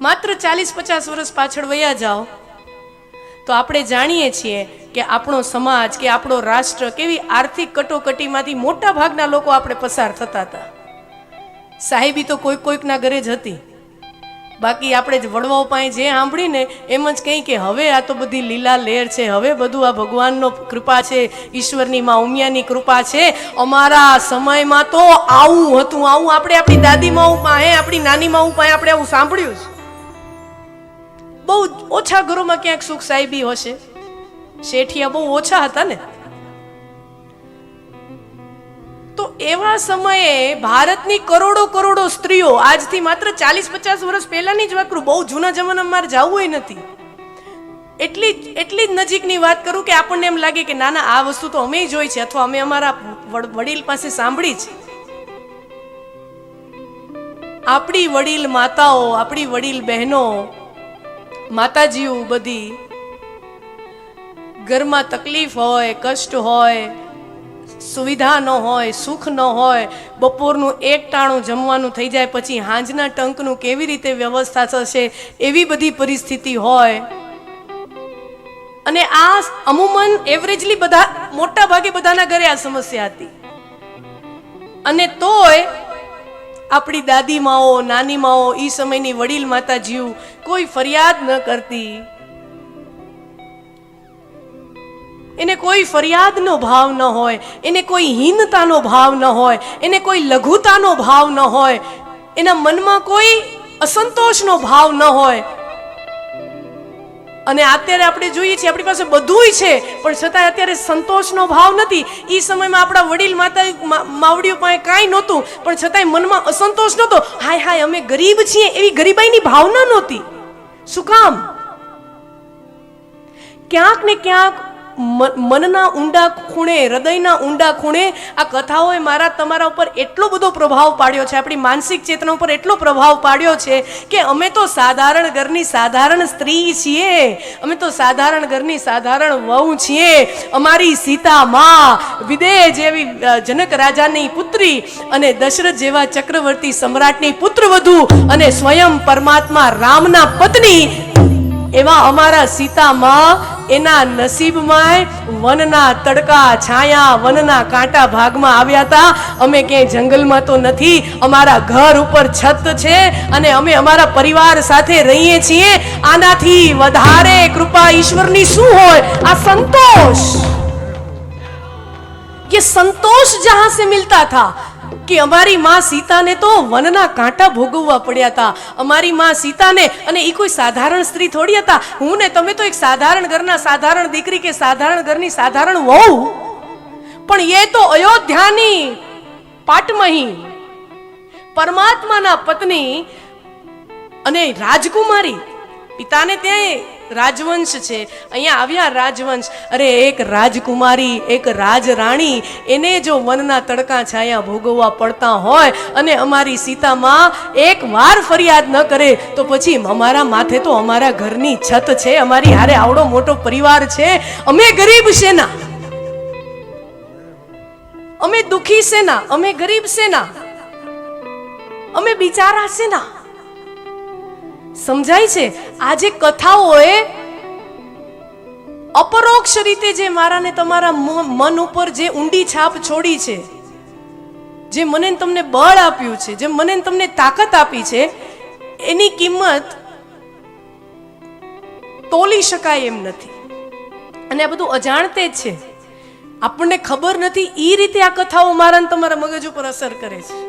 માત્ર ચાલીસ પચાસ વર્ષ પાછળ વયા જાઓ. તો આપણે જાણીએ છીએ કે આપણો સમાજ કે આપણો રાષ્ટ્ર કેવી આર્થિક કટોકટીમાંથી મોટા ભાગના લોકો આપણે પસાર થતા હતા. સાહેબી તો કોઈક કોઈકના ઘરે જ હતી. બાકી આપણે જ વડવાઓ પાસે જે સાંભળીને એમ જ કંઈ કે હવે આ તો બધી લીલા લેર છે, હવે બધું આ ભગવાનનો કૃપા છે, ઈશ્વરની માં ઉમિયાની કૃપા છે, અમારા સમયમાં તો આવું હતું, આવું આપણે આપણી દાદી માઉ પાસે, આપણી નાની માઉ પાસે આપણે આવું સાંભળ્યું છે. બહુ ઓછા ઘરોમાં ક્યાંક સુખ સાહેબી હશે? શેઠિયા બહુ ઓછા હતા ને? તો એવા સમયે ભારતની કરોડો કરોડો સ્ત્રીઓ આજથી માત્ર ચાલીસ પચાસ વર્ષ પહેલાની જ વાકરું બહુ જૂના જમાનામાં મારે જવું નથી. એટલી એટલી જ નજીકની વાત કરું કે આપણને એમ લાગે કે ના ના, આ વસ્તુ તો અમે જોઈ છે અથવા અમે અમારા વડીલ પાસે સાંભળી છે. આપણી વડીલ માતાઓ, આપણી વડીલ બહેનો માતાજીઓ બધી ઘરમાં તકલીફ હોય, કષ્ટ હોય, સુવિધા ન હોય, સુખ ન હોય, બપોરનું એક ટાણું જમવાનું થઈ જાય પછી હાંજના ટંકનું કેવી રીતે વ્યવસ્થા થશે એવી બધી પરિસ્થિતિ હોય. અને આ અમુમન એવરેજલી બધા મોટા ભાગે બધાના ઘરે આ સમસ્યા હતી. અને તોય આપણી દાદી માઓ, નાની માઓ એ સમયની વડીલ માતાજીઓ કોઈ ફરિયાદ ન કરતી. એને કોઈ ફરિયાદનો ભાવ ન હોય, એને કોઈ હીનતાનો ભાવ ન હોય, એને કોઈ લઘુતાનો ભાવ ન હોય, એના મનમાં કોઈ અસંતોષનો ભાવ ન હોય. અને અત્યારે આપણે જોઈએ છીએ, આપણી પાસે બધુંય છે, પણ છતાં અત્યારે સંતોષનો ભાવ નથી. એ સમયમાં આપણા વડીલ માતા માવડીઓ પાસે કાંઈ નહોતું, પણ છતાંય મનમાં અસંતોષ નહોતો. હાય હાય, અમે ગરીબ છીએ, એવી ગરીબાઈની ભાવના નહોતી. શું કામ? ક્યાંક ને ક્યાંક મનના ઊંડા ખૂણે, હૃદયના ઊંડા ખૂણે આ કથાઓએ મારા, તમારા ઉપર એટલો બધો પ્રભાવ પાડ્યો છે, આપણી માનસિક ચેતના ઉપર એટલો પ્રભાવ પાડ્યો છે કે અમે તો સાધારણ ઘરની સાધારણ સ્ત્રી છીએ, અમે તો સાધારણ ઘરની સાધારણ વહુ છીએ, અમારી સીતા મા, વિદેહ જેવી જનક રાજાની પુત્રી અને દશરથ જેવા ચક્રવર્તી સમ્રાટની પુત્રવધુ અને સ્વયં પરમાત્મા રામના પત્ની એવા અમારા સીતામાં એના નસીબમાં વનના તડકા છાયા વનના કાંટા ભાગમાં આવ્યા હતા અમે ક્યાંય જંગલમાં તો નથી અમારા ઘર ઉપર છત છે અને અમે અમારા પરિવાર સાથે રહીએ છીએ આનાથી વધારે કૃપા ઈશ્વરની શું હોય આ સંતોષ ये संतोष जहां से मिलता था કે અમારી માં સીતાને તો વનના કાંટા ભોગવવા પડ્યા હતા. અમારી માં સીતાને અને એ કોઈ સાધારણ સ્ત્રી થોડી હતા. હું ને તમે તો એક સાધારણ ઘરના સાધારણ દીકરી કે સાધારણ ઘરની સાધારણ વહુ. પણ એ તો અયોધ્યાની પાટમહી. પરમાત્માના પત્ની અને રાજકુમારી. પિતાને ત્યાં રાજવંશ છે. અહીંયા આવ્યા રાજવંશ. અરે એક રાજકુમારી, એક રાજરાણી, એને જો વનના તડકા છાયા ભોગવવા પડતા હોય અને અમારી સીતામાં એક વાર ફરિયાદ ન કરે, તો પછી અમારા માથે તો અમારા ઘરની છત છે, અમારી હારે આવડો મોટો પરિવાર છે. અમે ગરીબ સેના. અમે દુખી સેના. અમે ગરીબ સેના. અમે બિચારા શેના સમજાય છે? આ જે કથાઓએ અપરોક્ષ રીતે જે મારા ને તમારા મન ઉપર જે ઊંડી છાપ છોડી છે, જે મને તમને બળ આપ્યું છે, જે મને તમને તાકાત આપી છે, એની કિંમત તોલી શકાય એમ નથી. અને આ બધું અજાણતે જ છે. આપણને ખબર નથી એ રીતે આ કથાઓ મારા તમારા મગજ ઉપર અસર કરે છે.